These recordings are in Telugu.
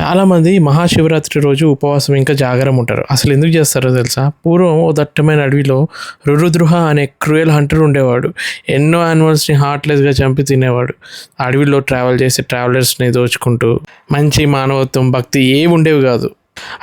చాలామంది మహాశివరాత్రి రోజు ఉపవాసం ఇంకా జాగరం ఉంటారు. అసలు ఎందుకు చేస్తారో తెలుసా? పూర్వం ఓ దట్టమైన అడవిలో రురుద్రుహ అనే క్రూయల్ హంటర్ ఉండేవాడు. ఎన్నో యానిమల్స్ని హార్ట్లెస్గా చంపి తినేవాడు. అడవిలో ట్రావెల్ చేసే ట్రావెలర్స్ని దోచుకుంటూ మంచి మానవత్వం భక్తి ఏమి ఉండేవి కాదు.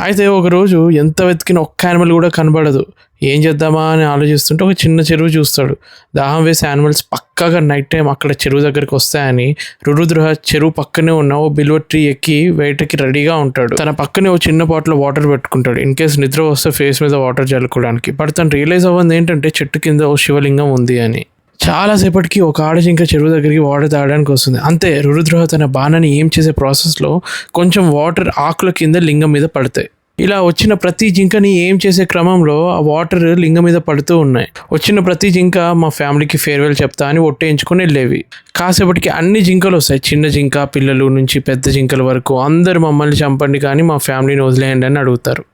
అయితే ఒకరోజు ఎంత వెతికిన ఒక్క యానిమల్ కూడా కనబడదు. ఏం చేద్దామా అని ఆలోచిస్తుంటే ఒక చిన్న చెరువు చూస్తాడు. దాహం వేసే యానిమల్స్ పక్కాగా నైట్ టైం అక్కడ చెరువు దగ్గరికి వస్తాయని రురుద్రహ చెరువు పక్కనే ఉన్న ఓ బిల్వ ట్రీ ఎక్కి వేటకి రెడీగా ఉంటాడు. తన పక్కనే ఓ చిన్న పాట్లో వాటర్ పెట్టుకుంటాడు. ఇన్ కేస్ నిద్ర వస్తే ఫేస్ మీద వాటర్ చల్లుకోవడానికి బట్ తను రియలైజ్ అవ్వంది ఏంటంటే చెట్టు కింద ఓ శివలింగం ఉంది అని. చాలాసేపటికి ఒక ఆడజింక చెరువు దగ్గరికి వాటర్ తాగడానికి వస్తుంది. అంతే రుద్రోహ తన బాణాన్ని ఏం చేసే ప్రాసెస్లో కొంచెం వాటర్ ఆకుల కింద లింగం మీద పడతాయి. ఇలా వచ్చిన ప్రతి జింకని ఏం చేసే క్రమంలో ఆ వాటర్ లింగం మీద పడుతూ ఉన్నాయి. వచ్చిన ప్రతి జింక మా ఫ్యామిలీకి ఫేర్వెల్ చెప్తా అని ఒట్టేయించుకొని వెళ్ళేవి. కాసేపటికి అన్ని జింకలు వస్తాయి. చిన్న జింక పిల్లలు నుంచి పెద్ద జింకల వరకు అందరు మమ్మల్ని చంపండి కానీ మా ఫ్యామిలీని వదిలేయండి అని అడుగుతారు.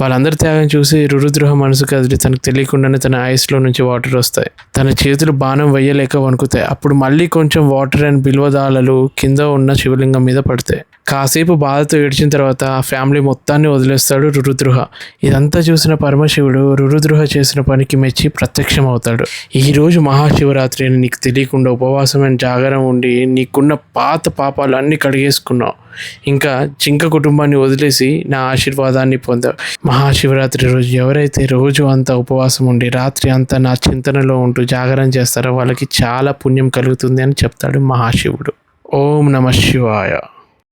వాళ్ళందరి త్యాగం చూసి రురుద్రోహ మనసు కదిలి తనకు తెలియకుండానే తన ఐస్లో నుంచి వాటర్ వస్తాయి. తన చేతులు బాణం వేయలేక వణుకుతాయి. అప్పుడు మళ్ళీ కొంచెం వాటర్ అండ్ బిల్వదాలలు కింద ఉన్న శివలింగం మీద పడతాయి. కాసేపు బాధతో ఏడ్చిన తర్వాత ఆ ఫ్యామిలీ మొత్తాన్ని వదిలేస్తాడు రురుద్రుహ. ఇదంతా చూసిన పరమశివుడు రురుద్రుహ చేసిన పనికి మెచ్చి ప్రత్యక్షం అవుతాడు ఈరోజు మహాశివరాత్రి అని నీకు తెలియకుండా ఉపవాసం అండ్ జాగరం ఉండి నీకున్న పాత పాపాలు అన్నీ కడిగేసుకున్నావు. ఇంకా జింక కుటుంబాన్ని వదిలేసి నా ఆశీర్వాదాన్ని పొందావు. మహాశివరాత్రి రోజు ఎవరైతే రోజు అంతా ఉపవాసం ఉండి రాత్రి అంతా నా చింతనలో ఉంటూ జాగరణ చేస్తారో వాళ్ళకి చాలా పుణ్యం కలుగుతుంది అని చెప్తాడు మహాశివుడు. ఓం నమ శివాయ.